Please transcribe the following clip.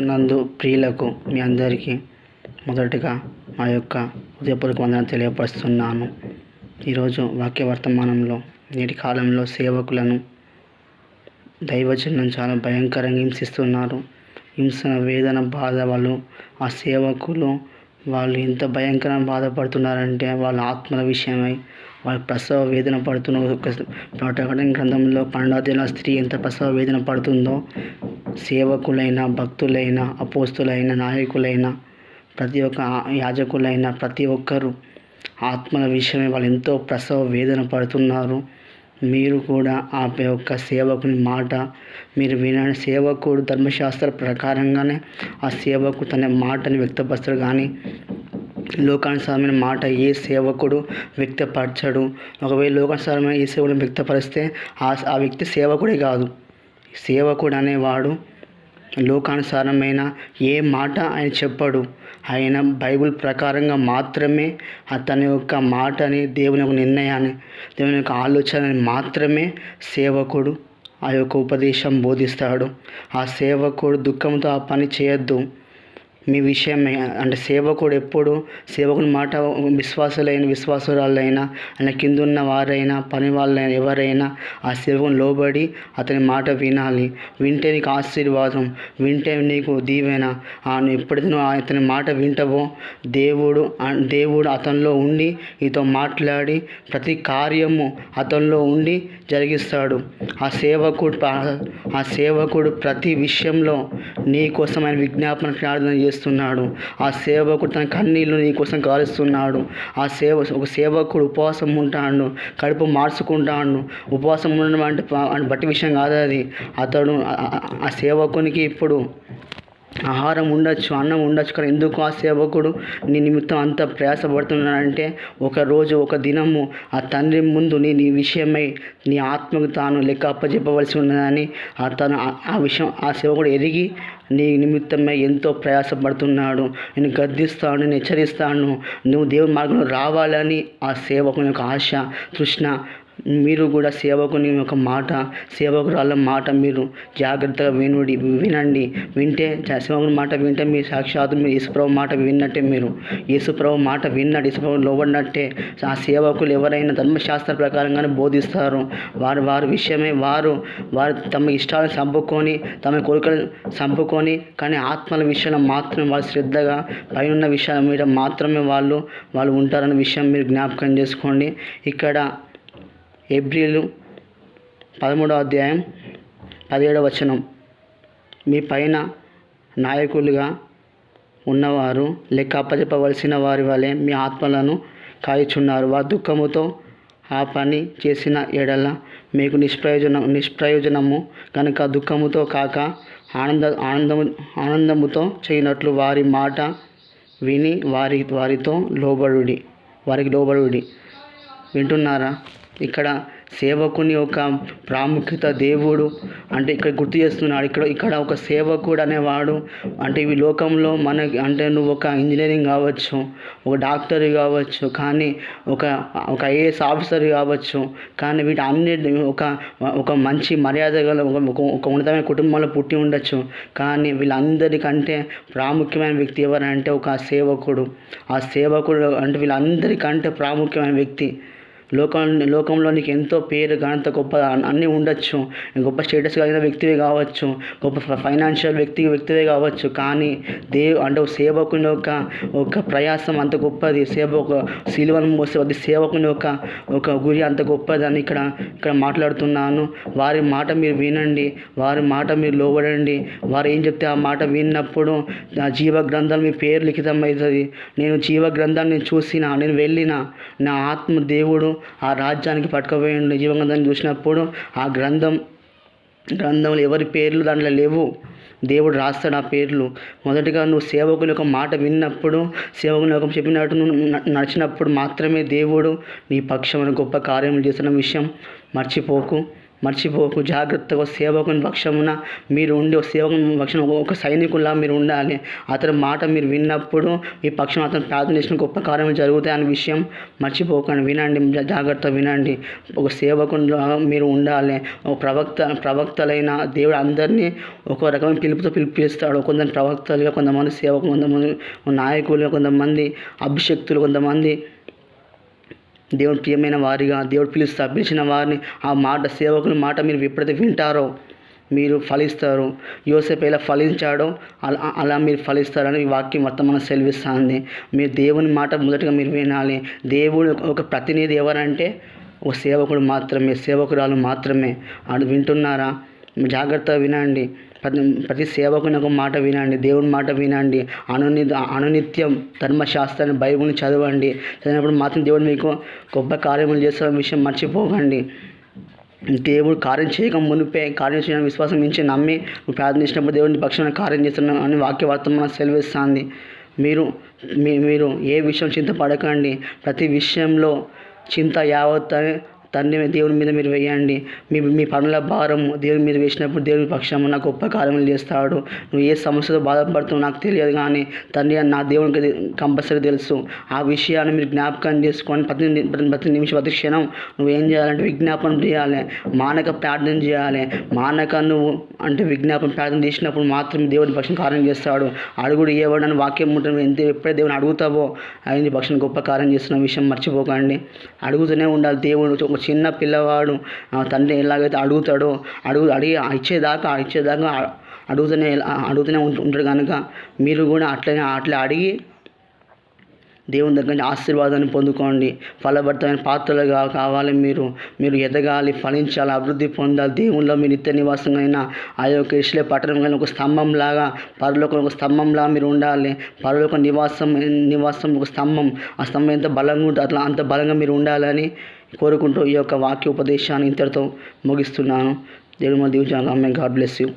నందు ప్రియులకు మీ అందరికీ మొదటగా మా యొక్క హృదయపూర్వక వందనం తెలియపరుస్తున్నాను. ఈరోజు వాక్య వర్తమానంలో నేటి కాలంలో సేవకులను దైవజనం చాలా భయంకరంగా హింసిస్తున్నారు. హింస వేదన బాధ వాళ్ళు ఆ సేవకులు వాళ్ళు ఎంత భయంకరంగా బాధపడుతున్నారంటే వాళ్ళ ఆత్మల విషయమై వాళ్ళ ప్రసవ వేదన పడుతున్న ఒక ప్రకటన గ్రంథంలో పన్నెండవ స్త్రీ ఎంత ప్రసవ వేదన పడుతుందో సేవకులైన భక్తులైన అపోస్తులైన నాయకులైన ప్రతి ఒక్క యాజకులైన ప్రతి ఒక్కరూ ఆత్మల విషయమై వాళ్ళు ఎంతో ప్రసవ వేదన పడుతున్నారు. మీరు కూడా ఆ యొక్క సేవకుని మాట మీరు వినని సేవకుడు ధర్మశాస్త్ర ప్రకారంగానే ఆ సేవకు తన మాటని వ్యక్తపరుస్తాడు. కానీ లోకానుసారమైన మాట ఏ సేవకుడు వ్యక్తపరచడు. ఒకవేళ లోకానుసారమైన ఏ సేవకుడు వ్యక్తపరిస్తే ఆ ఆ వ్యక్తి సేవకుడే కాదు. సేవకుడు అనేవాడు లోకానుసారమైన ఏ మాట ఆయన చెప్పడు. ఆయన బైబిల్ ప్రకారంగా మాత్రమే అతని యొక్క మాటని దేవుని యొక్క నిర్ణయాన్ని దేవుని యొక్క ఆలోచనని మాత్రమే సేవకుడు ఆ యొక్క ఉపదేశం బోధిస్తాడు. ఆ సేవకుడు దుఃఖంతో ఆ పని చేయొద్దు. మీ విషయం అంటే సేవకుడు ఎప్పుడు సేవకుని మాట విశ్వాసులైన విశ్వాసురాలైనా ఆయన కింద ఉన్న వారైనా పని వాళ్ళైనా ఎవరైనా ఆ సేవకుని లోబడి అతని మాట వినాలి. వింటే నీకు ఆశీర్వాదం వింటే నీకు దీవెన. ఎప్పుడైతే నువ్వు అతని మాట వింటావో దేవుడు దేవుడు అతనిలో ఉండి నీతో మాట్లాడి ప్రతి కార్యము అతనిలో ఉండి జరిగిస్తాడు. ఆ సేవకుడు ఆ సేవకుడు ప్రతి విషయంలో నీ కోసం ఆయన విజ్ఞాపన ప్రార్థన చేస్తున్నాడు. ఆ సేవకుడు తన కన్నీళ్ళు నీ కోసం కాలుస్తున్నాడు ఆ సేవ ఒక సేవకుడు ఉపవాసం ఉంటాడు కడుపు మార్చుకుంటాడు. ఉపవాసం ఉండడం అంటే బట్టి విషయం కాదు అది. అతడు ఆ సేవకునికి ఇప్పుడు ఆహారం ఉండొచ్చు అన్నం ఉండొచ్చు కానీ ఎందుకు ఆ సేవకుడు నీ నిమిత్తం అంత ప్రయాసపడుతున్నాడంటే ఒక రోజు ఒక దినము ఆ తండ్రి ముందు నీ నీ విషయమై నీ ఆత్మకు తాను లెక్క అప్పచెప్పవలసి ఉన్నదని ఆ తను ఆ విషయం ఆ సేవకుడు ఎరిగి నీ నిమిత్తమై ఎంతో ప్రయాసపడుతున్నాడు. నేను గద్దిస్తాను నేను హెచ్చరిస్తాను. నువ్వు దేవుని మార్గంలో రావాలని ఆ సేవకుని యొక్క ఆశ తృష్ణ మీరు కూడా సేవకుని ఒక మాట సేవకురాళ్ళ మాట మీరు జాగ్రత్తగా వినుడి వినండి. వింటే సేవకుని మాట వింటే మీ సాక్షాత్తు మీరు యేసుప్రభు మాట విన్నట్టే మీరు. యేసుప్రభు మాట విన్నట్టు యేసుప్రభు లోబడినట్టే. ఆ సేవకులు ఎవరైనా ధర్మశాస్త్ర ప్రకారంగానే బోధిస్తారు. వారు వారి విషయమే వారు వారు తమ ఇష్టాలను చంపుకొని తమ కోరికలు చంపుకొని కానీ ఆత్మల విషయంలో మాత్రమే వాళ్ళు శ్రద్ధగా పైన విషయాల మీద మాత్రమే వాళ్ళు వాళ్ళు ఉంటారన్న విషయం మీరు జ్ఞాపకం చేసుకోండి. ఇక్కడ ఏప్రిల్ పదమూడవ అధ్యాయం పదిహేడవ వచనం. మీ పైన నాయకులుగా ఉన్నవారు లెక్క అప్పచెప్పవలసిన వారి వలె మీ ఆత్మలను కాయచున్నారు. వారు దుఃఖముతో ఆ పని చేసిన ఎడల మీకు నిష్ప్రయోజనం నిష్ప్రయోజనము కనుక దుఃఖముతో కాక ఆనంద ఆనందము ఆనందముతో చేయనట్లు వారి మాట విని వారి వారితో లోబడుడి వారికి లోబడుడి. వింటున్నారా? ఇక్కడ సేవకుని యొక్క ప్రాముఖ్యత దేవుడు. అంటే ఇక్కడ గుర్తు చేస్తున్నాడు ఇక్కడ ఇక్కడ ఒక సేవకుడు అనేవాడు. అంటే ఈ లోకంలో మన అంటే నువ్వు ఒక ఇంజనీరింగ్ కావచ్చు ఒక డాక్టర్ కావచ్చు కానీ ఒక ఒక ఐఏఎస్ ఆఫీసర్ కావచ్చు కానీ వీటి అన్ని ఒక ఒక మంచి మర్యాద గల ఒక ఒక ఉన్నతమైన కుటుంబంలో పుట్టి ఉండొచ్చు. కానీ వీళ్ళందరికంటే ప్రాముఖ్యమైన వ్యక్తి ఎవరంటే ఒక సేవకుడు. ఆ సేవకుడు అంటే వీళ్ళందరికంటే ప్రాముఖ్యమైన వ్యక్తి. లోకం లోకంలో నీకు ఎంతో పేరు ఘనత గొప్ప అన్నీ ఉండొచ్చు. గొప్ప స్టేటస్ కలిగిన వ్యక్తివి కావచ్చు. గొప్ప ఫైనాన్షియల్ వ్యక్తి వ్యక్తివే కావచ్చు. కానీ దేవు అంటే సేవకుని యొక్క ఒక ప్రయాసం అంత గొప్పది. సేవ ఒక శిలువను మోసే అది సేవకుని యొక్క ఒక గురి అంత గొప్పది అని ఇక్కడ ఇక్కడ మాట్లాడుతున్నాను. వారి మాట మీరు వినండి. వారి మాట మీరు లోబడండి. వారు ఏం చెప్తే ఆ మాట విన్నప్పుడు నా జీవ గ్రంథాలు మీ పేరు లిఖితం అవుతుంది నేను జీవ గ్రంథాన్ని చూసిన నేను వెళ్ళిన నా ఆత్మ దేవుడు ఆ రాజ్యానికి పట్టుకుపోయిండు జీవగ్రంథాన్ని చూసినప్పుడు ఆ గ్రంథం గ్రంథంలో ఎవరి పేర్లు దాంట్లో లేవు. దేవుడు రాస్తాడు ఆ పేర్లు. మొదటిగా నువ్వు సేవకుని యొక్క మాట విన్నప్పుడు సేవకుని యొక్క చెప్పినట్టు నువ్వు నడిచినప్పుడు మాత్రమే దేవుడు నీ పక్షమైన గొప్ప కార్యం చేస్తున్న విషయం మర్చిపోకు. మర్చిపోకు జాగ్రత్తగా సేవకుని పక్షమున మీరు ఉండి ఒక సేవకుని పక్షం ఒక సైనికులా మీరు ఉండాలి. అతని మాట మీరు విన్నప్పుడు మీ పక్షం అతను ప్రార్థన చేసిన గొప్ప కార్యం జరుగుతాయి అనే విషయం మర్చిపోకండి. వినండి జాగ్రత్త వినండి. ఒక సేవకునిలా మీరు ఉండాలి. ఒక ప్రవక్త ప్రవక్తలైన దేవుడు అందరినీ ఒక రకమైన పిలుపుతో పిలిపిస్తాడు కొంతమంది ప్రవక్తలుగా కొంతమంది సేవకులు కొంతమంది నాయకులు కొంతమంది అభిషక్తులు కొంతమంది దేవుని ప్రియమైన వారిగా దేవుడు పిలుస్తా పిలిచిన వారిని ఆ మాట సేవకుని మాట మీరు ఎప్పుడైతే వింటారో మీరు ఫలిస్తారు. యోసేపు ఎలా ఫలించాడో అలా అలా మీరు ఫలిస్తారని ఈ వాక్యం వర్తమానం సెలవిస్తుంది. మీరు దేవుని మాట మొదటగా మీరు వినాలి. దేవుడు ఒక ప్రతినిధి ఎవరంటే ఒక సేవకుడు మాత్రమే సేవకురాలు మాత్రమే. అది వింటున్నారా? జాగ్రత్తగా వినండి. ప్రతి ప్రతి సేవకుని మాట వినండి దేవుని మాట వినండి. అనుని అనునిత్యం ధర్మశాస్త్రాన్ని బైబిల్ని చదవండి. చదివినప్పుడు మాత్రం దేవుడు మీకు గొప్ప కార్యములు చేస్తున్న విషయం మర్చిపోకండి. దేవుడు కార్యం చేయక మునిపే కార్యం చేయడం విశ్వాసం మించి నమ్మి నువ్వు ప్రార్థించినప్పుడు దేవుడిని పక్షాన కార్యం చేస్తున్నావు అని వాక్య సెలవిస్తుంది. మీరు మీ మీరు ఏ విషయం చింతపడకండి. ప్రతి విషయంలో చింత యావత్ అని తండ్రి దేవుని మీద మీరు వేయండి. మీ మీ పనుల భారం దేవుని మీద వేసినప్పుడు దేవుని పక్షమున గొప్ప కార్యములు చేస్తాడు. నువ్వు ఏ సమస్యతో బాధపడుతున్నావు నాకు తెలియదు కానీ తండ్రి అని నా దేవునికి కంపల్సరీ తెలుసు. ఆ విషయాన్ని మీరు జ్ఞాపకం చేసుకొని ప్రతి ప్రతి నిమిషం ప్రతి క్షణం నువ్వు ఏం చేయాలంటే విజ్ఞాపనం చేయాలి. మానక ప్రార్థన చేయాలి. మానక నువ్వు అంటే విజ్ఞాపన ప్రార్థన చేసినప్పుడు మాత్రం దేవుని పక్షం కార్యం చేస్తాడు. అడుగుడు ఏవడని వాక్యం ఉంటుంది ఎంత ఎప్పుడైతే దేవుని అడుగుతావో ఆయన పక్షం గొప్ప కార్యం చేస్తున్న విషయం మర్చిపోకండి. అడుగుతూనే ఉండాలి దేవుడు ఒక చిన్న పిల్లవాడు తండ్రి ఎలాగైతే అడుగుతాడో అడుగు అడిగి ఇచ్చేదాకా ఇచ్చేదాకా అడుగుతూనే అడుగుతూనే ఉంటాడు కనుక మీరు కూడా అట్లనే అట్లా అడిగి దేవుని దగ్గర నుంచి ఆశీర్వాదాన్ని పొందుకోండి. ఫలభరితమైన పాత్రలుగా కావాలి మీరు. మీరు ఎదగాలి ఫలించాలి అభివృద్ధి పొందాలి. దేవుల్లో మీ నిత్య నివాసంగా ఆ యొక్క ఇష్లే పట్టణం కానీ ఒక స్తంభంలాగా పరలోకం ఒక స్తంభంలాగా మీరు ఉండాలి. పరలోక నివాసం నివాసం ఒక స్తంభం. ఆ స్తంభం ఎంత బలంగా ఉంటుంది అట్లా అంత బలంగా మీరు ఉండాలని కోరుకుంటూ ఈ యొక్క వాక్య ఉపదేశాన్ని ఇంతటితో ముగిస్తున్నాను. దేవుడు మన దీవించాలి అమ్మాయి గాడ్ బ్లెస్ యూ